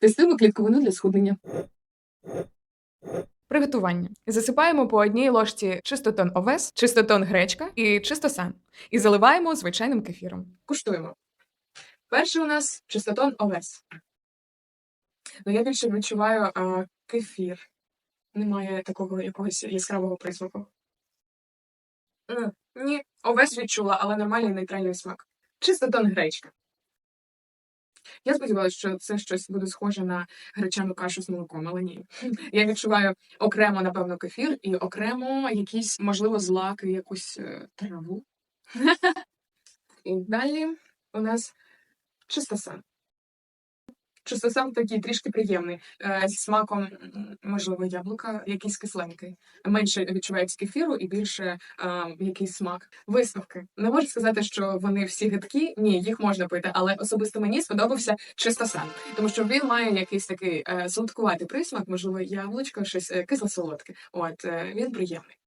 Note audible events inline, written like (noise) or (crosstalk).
Тестуємо клітковину для схуднення. Приготування. Засипаємо по одній ложці чистотон овес, чистотон гречка і чистосан. І заливаємо звичайним кефіром. Куштуємо. Перший у нас чистотон овес. Ну, я більше відчуваю а, кефір. Немає такого якогось яскравого присмаку. Ні, овес відчула, але нормальний нейтральний смак. Чистотон гречка. Я сподівалася, що це щось буде схоже на гречану кашу з молоком, але ні. Я відчуваю окремо, напевно, кефір і окремо якісь, можливо, злаки, якусь е, траву. (laughs) І далі у нас чистосан. Чистосан такий трішки приємний, е, зі смаком, можливо, яблука, якийсь кисленький. Менше відчувається кефіру і більше е, якийсь смак. Висновки. Не можу сказати, що вони всі гидкі. Ні, їх можна пити, але особисто мені сподобався чистосан, тому що він має якийсь такий е, солодкуватий присмак, можливо, яблучко, щось кисло-солодке. От він приємний.